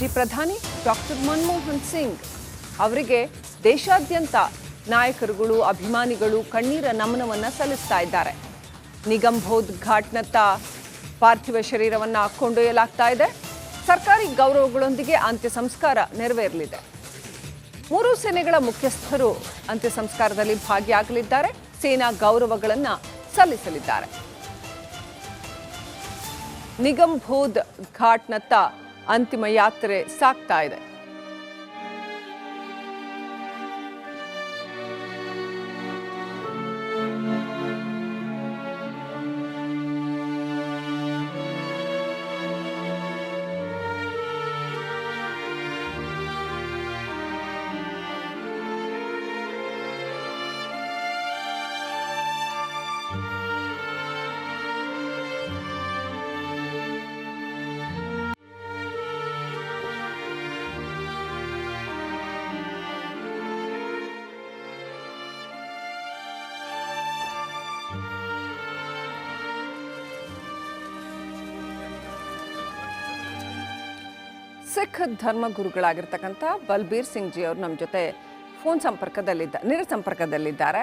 ಮಾಜಿ ಪ್ರಧಾನಿ ಡಾಕ್ಟರ್ ಮನಮೋಹನ್ ಸಿಂಗ್ ಅವರಿಗೆ ದೇಶಾದ್ಯಂತ ನಾಯಕರುಗಳು, ಅಭಿಮಾನಿಗಳು ಕಣ್ಣೀರ ನಮನವನ್ನು ಸಲ್ಲಿಸ್ತಾ ಇದ್ದಾರೆ. ನಿಗಂಬೋಧ್ ಘಾಟ್ನತ್ತ ಪಾರ್ಥಿವ ಶರೀರವನ್ನ ಕೊಂಡೊಯ್ಯಲಾಗ್ತಾ ಇದೆ. ಸರ್ಕಾರಿ ಗೌರವಗಳೊಂದಿಗೆ ಅಂತ್ಯ ಸಂಸ್ಕಾರ ನೆರವೇರಲಿದೆ. ಮೂರು ಸೇನೆಗಳ ಮುಖ್ಯಸ್ಥರು ಅಂತ್ಯ ಸಂಸ್ಕಾರದಲ್ಲಿ ಭಾಗಿಯಾಗಲಿದ್ದಾರೆ. ಸೇನಾ ಗೌರವಗಳನ್ನು ಸಲ್ಲಿಸಲಿದ್ದಾರೆ. ನಿಗಂಬೋಧ್ ಘಾಟ್ನತ್ತ ಅಂತಿಮ ಯಾತ್ರೆ ಸಾಗ್ತಾ ಇದೆ. ಸಿಖ್ ಧರ್ಮ ಗುರುಗಳಾಗಿರ್ತಕ್ಕಂಥ ಬಲ್ಬೀರ್ ಸಿಂಗ್ ಜಿ ಅವರು ನಮ್ಮ ಜೊತೆ ಫೋನ್ ಸಂಪರ್ಕದಲ್ಲಿದ್ದ ನೇರ ಸಂಪರ್ಕದಲ್ಲಿದ್ದಾರೆ.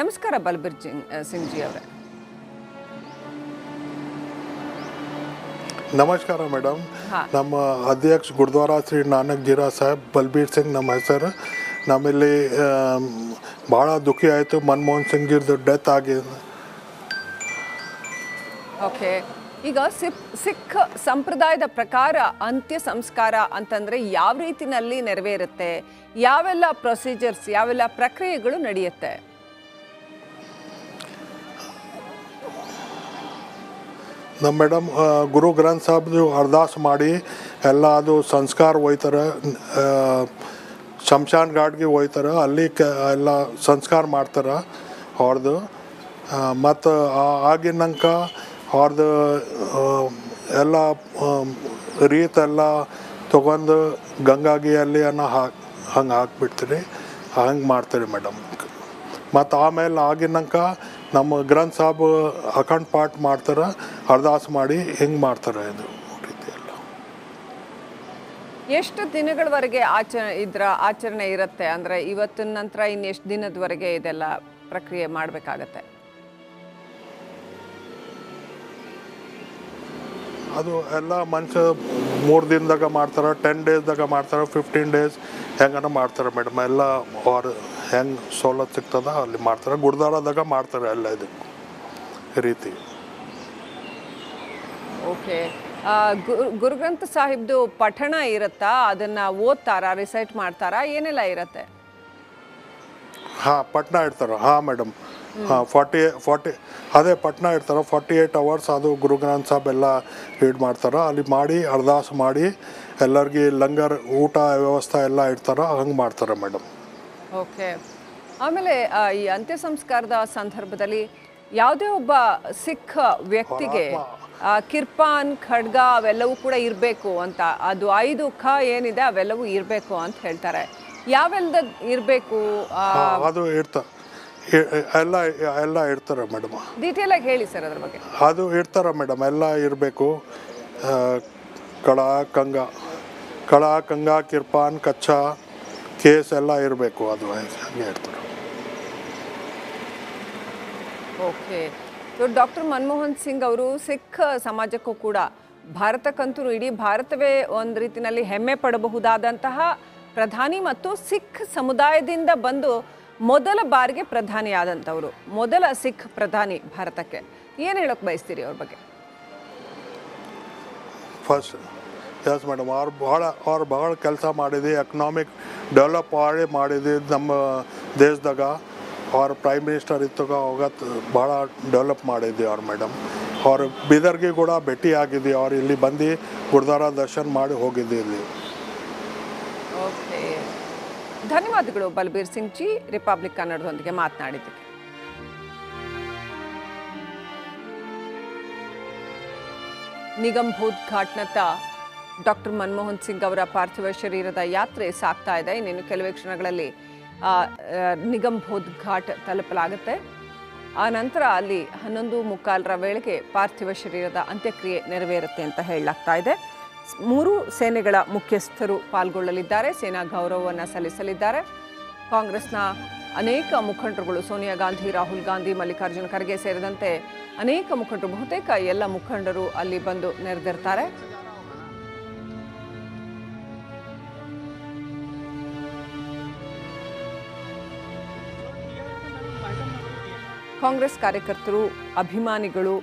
ನಮಸ್ಕಾರ ಬಲ್ಬೀರ್ ಜಿಂಗ್ ಸಿಂಗ್ ಜಿ ಅವರೇ. ನಮಸ್ಕಾರ ಮೇಡಮ್. ನಮ್ಮ ಅಧ್ಯಕ್ಷ ಗುರುದ್ವಾರ ಶ್ರೀ ನಾನಕ್ ಜೀರಾ ಸಾಹೇಬ್ ಬಲ್ಬೀರ್ ಸಿಂಗ್ ನಮ್ಮ ಹೆಸರು. ನಮ್ಮಲ್ಲಿ ಭಾಳ ದುಃಖಿ ಆಯಿತು. ಮನಮೋಹನ್ ಸಿಂಗ್ ಇರ್ದು ಡೆತ್ ಆಗಿದೆ ಓಕೆ ಈಗ ಸಿಪ್ ಸಿಖ್ ಸಂಪ್ರದಾಯದ ಪ್ರಕಾರ ಅಂತ್ಯ ಸಂಸ್ಕಾರ ಅಂತಂದರೆ ಯಾವ ರೀತಿಯಲ್ಲಿ ನೆರವೇರುತ್ತೆ, ಯಾವೆಲ್ಲ ಪ್ರೊಸೀಜರ್ಸ್ ಯಾವೆಲ್ಲ ಪ್ರಕ್ರಿಯೆಗಳು ನಡೆಯುತ್ತೆ? ನಮ್ಮ ಮೇಡಮ್ ಗುರು ಗ್ರಂಥ ಸಾಹೇಬ್ದು ಅರ್ದಾಸ್ ಮಾಡಿ ಎಲ್ಲ ಅದು ಸಂಸ್ಕಾರ ಒಯ್ತಾರೆ ಶಮ್ಶಾನ್ ಘಾಟ್ಗೆ ಒಯ್ತಾರೆ ಅಲ್ಲಿ ಕ, ಎಲ್ಲ ಸಂಸ್ಕಾರ ಮಾಡ್ತಾರೆ ಅವ್ರದ್ದು ಮತ್ತು ಆಗಿನಂಕ ಅವ್ರದ್ದು ಎಲ್ಲ ರೀತಿ ರೀತೆಲ್ಲ ತೊಗೊಂಡು ಗಂಗಾಗಿ ಅಲ್ಲಿ ಅನ್ನೋ ಹಾಕಿ, ಹಂಗೆ ಹಾಕ್ಬಿಡ್ತೀರಿ ಹಂಗೆ ಮಾಡ್ತೀರಿ ಮೇಡಮ್. ಮತ್ತು ಆಮೇಲೆ ಆಗಿನಂಕ ನಮ್ಮ ಗ್ರಂಥ ಸಾಬ್ ಅಖಂಡ್ ಪಾಠ ಮಾಡ್ತಾರೆ, ಅರ್ದಾಸ್ ಮಾಡಿ ಹಿಂಗೆ ಮಾಡ್ತಾರೆ ಇದು ಎಲ್ಲ. ಎಷ್ಟು ದಿನಗಳವರೆಗೆ ಆಚರಣೆ ಇದ್ರ ಆಚರಣೆ ಇರುತ್ತೆ? ಅಂದರೆ ಇವತ್ತಿನ ನಂತರ ಇನ್ನು ಎಷ್ಟು ದಿನದವರೆಗೆ ಇದೆಲ್ಲ ಪ್ರಕ್ರಿಯೆ ಮಾಡಬೇಕಾಗತ್ತೆ? ಅದು ಎಲ್ಲ ಮನುಷ್ಯ ಮೂರು ದಿನದಾಗ ಮಾಡ್ತಾರೆ ಟೆನ್ ಡೇಸ್ದಾಗ ಮಾಡ್ತಾರೆ ಫಿಫ್ಟೀನ್ ಡೇಸ್ ಹೆಂಗನ ಮಾಡ್ತಾರೆ ಮೇಡಮ್ ಎಲ್ಲ ಅವ್ರು ಹೆಂಗೆ ಸವಲತ್ತು ಸಿಗ್ತದ ಅಲ್ಲಿ ಮಾಡ್ತಾರೆ. ಗುರುದ್ವಾರದಾಗ ಮಾಡ್ತಾರೆ ಎಲ್ಲ ಇದು ರೀತಿ. ಓಕೆ ಗುರುಗ್ರಂಥ ಸಾಹಿಬ್ದು ಪಠಣ ಇರುತ್ತಾ? ಅದನ್ನ ಓದ್ತಾರಾ ರಿಸೈಟ್ ಮಾಡ್ತಾರಾ? ಏನೆಲ್ಲ ಇರತ್ತೆ? ಹಾಂ ಪಠಣ ಇಡ್ತಾರೆ. ಹಾಂ ಮೇಡಮ್ ಹಾಂ ಫಾರ್ಟಿ ಫಾರ್ಟಿ ಅದೇ ಪಟ್ನಾ ಇಡ್ತಾರೆ ಫಾರ್ಟಿ ಏಯ್ಟ್ ಅವರ್ಸ್ ಅದು ಗುರು ಗ್ರಂಥ್ ಸಾಬ್ ಎಲ್ಲ ರೀಡ್ ಮಾಡ್ತಾರೆ ಅಲ್ಲಿ ಮಾಡಿ ಅರ್ದಾಸ್ ಮಾಡಿ ಎಲ್ಲರಿಗೆ ಲಂಗರ್ ಊಟ ವ್ಯವಸ್ಥೆ ಎಲ್ಲ ಇಡ್ತಾರೆ ಹಂಗೆ ಮಾಡ್ತಾರೆ ಮೇಡಮ್. ಓಕೆ. ಆಮೇಲೆ ಈ ಅಂತ್ಯ ಸಂಸ್ಕಾರದ ಸಂದರ್ಭದಲ್ಲಿ ಯಾವುದೇ ಒಬ್ಬ ಸಿಖ್ ವ್ಯಕ್ತಿಗೆ ಕಿರ್ಪಾನ್ ಖಡ್ಗ ಅವೆಲ್ಲವೂ ಕೂಡ ಇರಬೇಕು ಅಂತ ಅದು ಐದು ಖ ಏನಿದೆ ಅವೆಲ್ಲವೂ ಇರಬೇಕು ಅಂತ ಹೇಳ್ತಾರೆ. ಯಾವೆಲ್ಲದ ಇರಬೇಕು? ಅದು ಇಡ್ತಾರೆ ಎಲ್ಲ ಎಲ್ಲ ಇರ್ತಾರೆ ಮೇಡಮ್. ಡೀಟೇಲ್ ಆಗಿ ಹೇಳಿ ಸರ್ ಅದ್ರ ಬಗ್ಗೆ. ಅದು ಇರ್ತಾರೆ ಮೇಡಮ್ ಎಲ್ಲ ಇರಬೇಕು. ಕಳ ಕಂಗ. ಕಳ ಕಂಗ ಕಿರ್ಪಾನ್ ಕಚ್ಚಾ ಕೇಸ್ ಎಲ್ಲ ಇರಬೇಕು ಅದು ಹಂಗೆ ಇರ್ತಾರೆ. ಓಕೆ ಡಾಕ್ಟರ್ ಮನಮೋಹನ್ ಸಿಂಗ್ ಅವರು ಸಿಖ್ ಸಮಾಜಕ್ಕೂ ಕೂಡ ಭಾರತಕ್ಕಂತೂ ಇಡೀ ಭಾರತವೇ ಒಂದು ರೀತಿಯಲ್ಲಿ ಹೆಮ್ಮೆ ಪಡಬಹುದಾದಂತಹ ಪ್ರಧಾನಿ ಮತ್ತು ಸಿಖ್ ಸಮುದಾಯದಿಂದ ಬಂದು ಮೊದಲ ಬಾರಿಗೆ ಪ್ರಧಾನಿ ಆದಂಥವರು ಮೊದಲ ಸಿಖ್ ಪ್ರಧಾನಿ ಭಾರತಕ್ಕೆ. ಏನು ಹೇಳೋಕೆ ಬಯಸ್ತೀರಿ ಅವ್ರ ಬಗ್ಗೆ? ಫಸ್ಟ್ ಎಸ್ ಮೇಡಮ್ ಅವ್ರು ಭಾಳ ಅವ್ರು ಭಾಳ ಕೆಲಸ ಮಾಡಿದೆ ಎಕನಾಮಿಕ್ ಡೆವಲಪ್ ಮಾಡಿ ಮಾಡಿದೆ ನಮ್ಮ ದೇಶದಾಗ. ಅವ್ರ ಪ್ರೈಮ್ ಮಿನಿಸ್ಟರ್ ಇತ್ತಾಗ ಅವಾಗ ಭಾಳ ಡೆವಲಪ್ ಮಾಡಿದ್ದೆ ಅವ್ರು ಮೇಡಮ್ ಅವ್ರು ಬೀದರ್ಗೆ ಕೂಡ ಭೇಟಿ ಆಗಿದ್ದೆ ಅವ್ರು ಇಲ್ಲಿ ಬಂದು ಗುರುದ್ವಾರ ದರ್ಶನ ಮಾಡಿ ಹೋಗಿದ್ದೆ ಇಲ್ಲಿ. ಧನ್ಯವಾದಗಳು ಬಲ್ಬೀರ್ ಸಿಂಗ್ ಜಿ ರಿಪಬ್ಲಿಕ್ ಕನ್ನಡದೊಂದಿಗೆ ಮಾತನಾಡಿದ್ದಕ್ಕೆ. ನಿಗಂಭೂತ್ ಘಾಟ್ನತ್ತ ಡಾಕ್ಟರ್ ಮನಮೋಹನ್ ಸಿಂಗ್ ಅವರ ಪಾರ್ಥಿವ ಶರೀರದ ಯಾತ್ರೆ ಸಾಗ್ತಾ ಇದೆ. ಇನ್ನೇನು ಕೆಲವೇ ಕ್ಷಣಗಳಲ್ಲಿ ನಿಗಮ್ ಆ, ನಿಗಂಭೂತ್ ಘಾಟ್ ತಲುಪಲಾಗುತ್ತೆ. ಆ ನಂತರ ಅಲ್ಲಿ ಹನ್ನೊಂದು ಮುಕ್ಕಾಲರ ವೇಳೆಗೆ ಪಾರ್ಥಿವ ಶರೀರದ ಅಂತ್ಯಕ್ರಿಯೆ ನೆರವೇರುತ್ತೆ ಅಂತ ಹೇಳಲಾಗ್ತಾ ಇದೆ. ಮೂರು ಸೇನೆಗಳ ಮುಖ್ಯಸ್ಥರು ಪಾಲ್ಗೊಳ್ಳಲಿದ್ದಾರೆ. ಸೇನಾ ಗೌರವವನ್ನು ಸಲ್ಲಿಸಲಿದ್ದಾರೆ. ಕಾಂಗ್ರೆಸ್ನ ಅನೇಕ ಮುಖಂಡರುಗಳು, ಸೋನಿಯಾ ಗಾಂಧಿ, ರಾಹುಲ್ ಗಾಂಧಿ, ಮಲ್ಲಿಕಾರ್ಜುನ ಖರ್ಗೆ ಸೇರಿದಂತೆ ಅನೇಕ ಮುಖಂಡರು, ಬಹುತೇಕ ಎಲ್ಲ ಮುಖಂಡರು ಅಲ್ಲಿ ಬಂದು ನೆರೆದಿರ್ತಾರೆ. ಕಾಂಗ್ರೆಸ್ ಕಾರ್ಯಕರ್ತರು, ಅಭಿಮಾನಿಗಳು,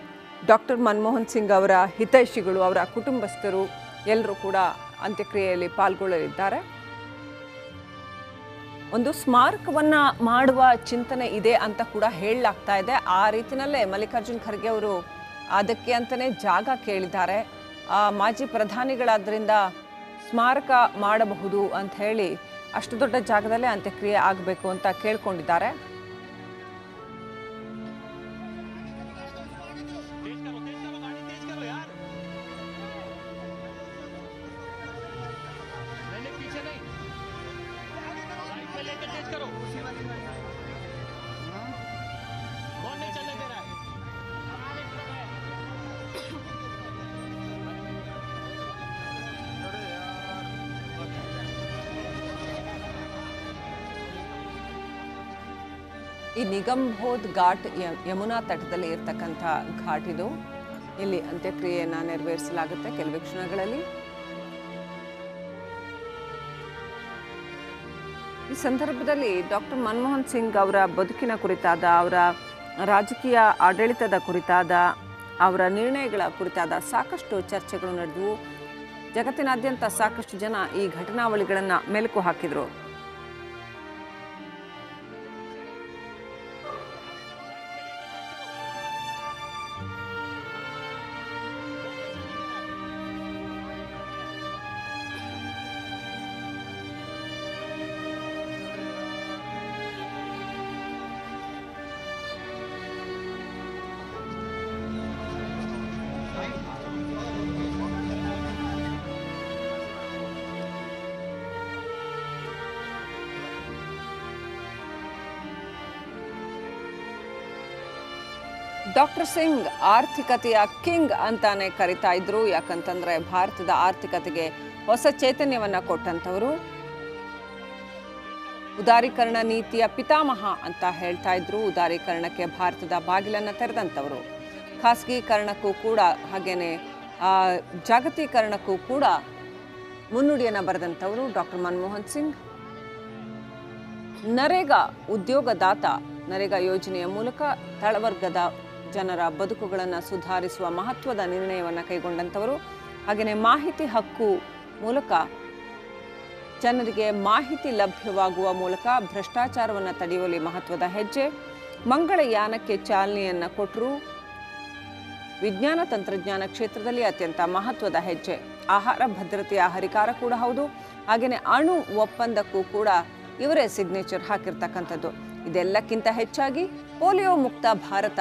ಡಾಕ್ಟರ್ ಮನಮೋಹನ್ ಸಿಂಗ್ ಅವರ ಹಿತೈಷಿಗಳು, ಅವರ ಕುಟುಂಬಸ್ಥರು ಎಲ್ಲರೂ ಕೂಡ ಅಂತ್ಯಕ್ರಿಯೆಯಲ್ಲಿ ಪಾಲ್ಗೊಳ್ಳಲಿದ್ದಾರೆ. ಒಂದು ಸ್ಮಾರಕವನ್ನು ಮಾಡುವ ಚಿಂತನೆ ಇದೆ ಅಂತ ಕೂಡ ಹೇಳಲಾಗ್ತಾ ಇದೆ. ಆ ರೀತಿನಲ್ಲೇ ಮಲ್ಲಿಕಾರ್ಜುನ್ ಖರ್ಗೆ ಅವರು ಅದಕ್ಕೆ ಅಂತಲೇ ಜಾಗ ಕೇಳಿದ್ದಾರೆ. ಮಾಜಿ ಪ್ರಧಾನಿಗಳಾದ್ದರಿಂದ ಸ್ಮಾರಕ ಮಾಡಬಹುದು ಅಂತ ಹೇಳಿ ಅಷ್ಟು ದೊಡ್ಡ ಜಾಗದಲ್ಲೇ ಅಂತ್ಯಕ್ರಿಯೆ ಆಗಬೇಕು ಅಂತ ಕೇಳ್ಕೊಂಡಿದ್ದಾರೆ. करो कौन नहीं चलने दे रहा है ಈ ನಿಗಂಬೋಧ್ ಘಾಟ್ ಯ- ಯಮುನಾ ತಟದಲ್ಲಿ ಇರ್ತಕ್ಕಂಥ ಘಾಟ್ ಇದು ಇಲ್ಲಿ ಅಂತ್ಯಕ್ರಿಯೆಯನ್ನು ನೆರವೇರಿಸಲಾಗುತ್ತೆ ಕೆಲವೇ ಕ್ಷಣಗಳಲ್ಲಿ ಈ ಸಂದರ್ಭದಲ್ಲಿ ಡಾಕ್ಟರ್ ಮನಮೋಹನ್ ಸಿಂಗ್ ಅವರ ಬದುಕಿನ ಕುರಿತಾದ, ಅವರ ರಾಜಕೀಯ ಆಡಳಿತದ ಕುರಿತಾದ, ಅವರ ನಿರ್ಣಯಗಳ ಕುರಿತಾದ ಸಾಕಷ್ಟು ಚರ್ಚೆಗಳು ನಡೆದವು. ಜಗತ್ತಿನಾದ್ಯಂತ ಸಾಕಷ್ಟು ಜನ ಈ ಘಟನಾವಳಿಗಳನ್ನು ಮೆಲುಕು ಹಾಕಿದರು. ಡಾಕ್ಟರ್ ಸಿಂಗ್ ಆರ್ಥಿಕತೆಯ ಕಿಂಗ್ ಅಂತಾನೆ ಕರಿತಾ ಇದ್ರು. ಯಾಕಂತಂದ್ರೆ ಭಾರತದ ಆರ್ಥಿಕತೆಗೆ ಹೊಸ ಚೈತನ್ಯವನ್ನ ಕೊಟ್ಟಂಥವರು. ಉದಾರೀಕರಣ ನೀತಿಯ ಪಿತಾಮಹ ಅಂತ ಹೇಳ್ತಾ ಇದ್ರು. ಉದಾರೀಕರಣಕ್ಕೆ ಭಾರತದ ಬಾಗಿಲನ್ನು ತೆರೆದಂಥವರು. ಖಾಸಗೀಕರಣಕ್ಕೂ ಕೂಡ ಹಾಗೇನೆ ಆ, ಜಾಗತೀಕರಣಕ್ಕೂ ಕೂಡ ಮುನ್ನುಡಿಯನ್ನು ಬರೆದಂಥವರು ಡಾಕ್ಟರ್ ಮನಮೋಹನ್ ಸಿಂಗ್. ನರೇಗಾ ಉದ್ಯೋಗದಾತ ನರೇಗಾ ಯೋಜನೆಯ ಮೂಲಕ ತಳವರ್ಗದ ಜನರ ಬದುಕುಗಳನ್ನು ಸುಧಾರಿಸುವ ಮಹತ್ವದ ನಿರ್ಣಯವನ್ನು ಕೈಗೊಂಡಂಥವರು. ಹಾಗೆಯೇ ಮಾಹಿತಿ ಹಕ್ಕು ಮೂಲಕ ಜನರಿಗೆ ಮಾಹಿತಿ ಲಭ್ಯವಾಗುವ ಮೂಲಕ ಭ್ರಷ್ಟಾಚಾರವನ್ನು ತಡೆಯುವಲ್ಲಿ ಮಹತ್ವದ ಹೆಜ್ಜೆ. ಮಂಗಳಯಾನಕ್ಕೆ ಚಾಲನೆಯನ್ನು ಕೊಟ್ಟರು ವಿಜ್ಞಾನ ತಂತ್ರಜ್ಞಾನ ಕ್ಷೇತ್ರದಲ್ಲಿ ಅತ್ಯಂತ ಮಹತ್ವದ ಹೆಜ್ಜೆ. ಆಹಾರ ಭದ್ರತೆಯ ಹರಿಕಾರ ಕೂಡ ಹೌದು. ಹಾಗೆಯೇ ಅಣು ಒಪ್ಪಂದಕ್ಕೂ ಕೂಡ ಇವರೇ ಸಿಗ್ನೇಚರ್ ಹಾಕಿರ್ತಕ್ಕಂಥದ್ದು. ಇದೆಲ್ಲಕ್ಕಿಂತ ಹೆಚ್ಚಾಗಿ ಪೋಲಿಯೋ ಮುಕ್ತ ಭಾರತ